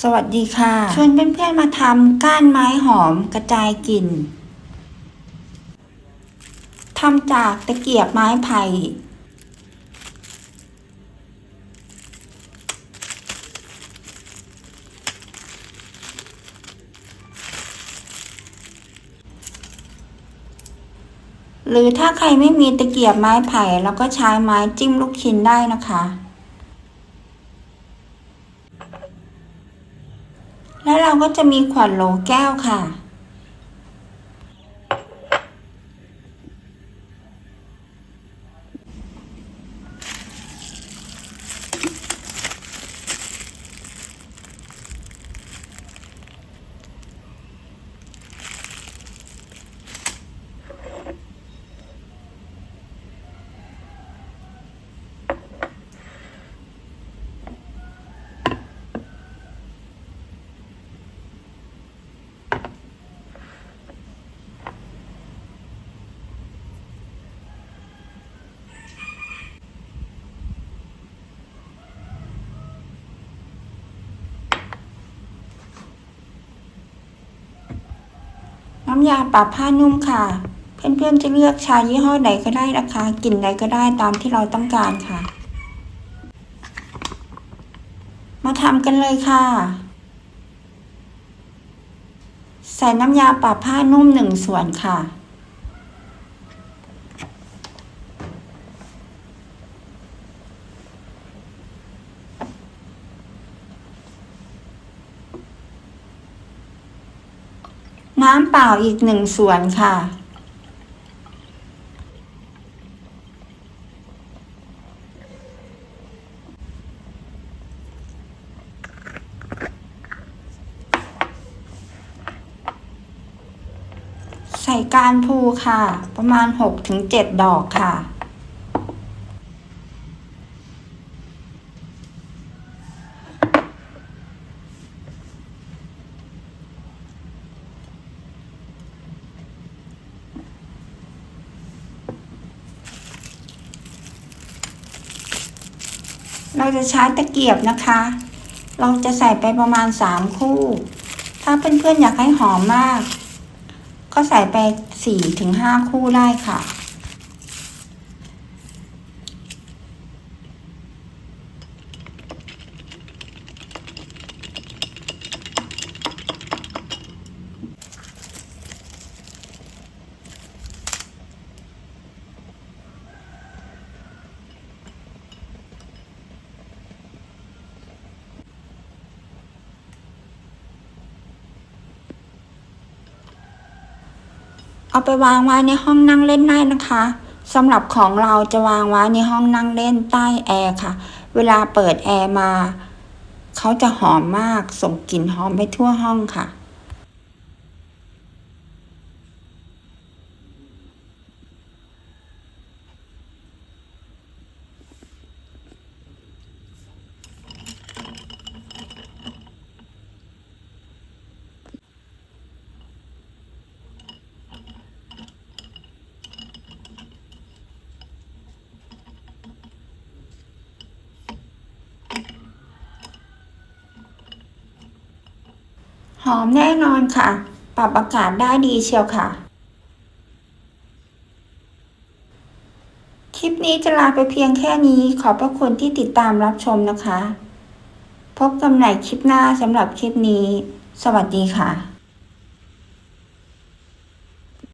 สวัสดีค่ะ ชวนเพื่อนๆมาทำก้านไม้หอมกระจายกลิ่นทำจากตะเกียบไม้ไผ่หรือถ้าใครไม่มีตะเกียบไม้ไผ่เราก็ใช้ไม้จิ้มลูกชิ้นได้นะคะ แล้วเราก็จะมีขวดโหลแก้วค่ะ น้ำยาปรับผ้านุ่มค่ะ เพื่อนๆจะเลือกใช้ยี่ห้อไหนก็ได้นะคะ กลิ่นใดก็ได้ตามที่เราต้องการค่ะ มาทำกันเลยค่ะ ใส่น้ำยาปรับผ้านุ่มหนึ่งส่วนค่ะ น้ำเปล่าอีกหนึ่งส่วนค่ะ ใส่การพูค่ะ ประมาณ 6-7 ดอกค่ะ เราจะใช้ตะเกียบนะคะ เราจะใส่ไปประมาณ 3 คู่ ถ้าเพื่อนๆอยากให้หอมมาก ก็ใส่ไป4-5 คู่ได้ค่ะ เอาไปวางไว้ในห้องนั่งเล่นได้นะคะสำหรับของเราจะวางไว้ในห้องนั่งเล่นใต้แอร์ค่ะ เวลาเปิดแอร์มา เขาจะหอมมากส่งกลิ่นหอมไปทั่วห้องค่ะ หอมแน่นอนค่ะ ปรับอากาศได้ดีเชียวค่ะ คลิปนี้จะลาไปเพียงแค่นี้ ขอบพระคุณที่ติดตามรับชมนะคะ พบกันใหม่คลิปหน้าสำหรับคลิปนี้ สวัสดีค่ะ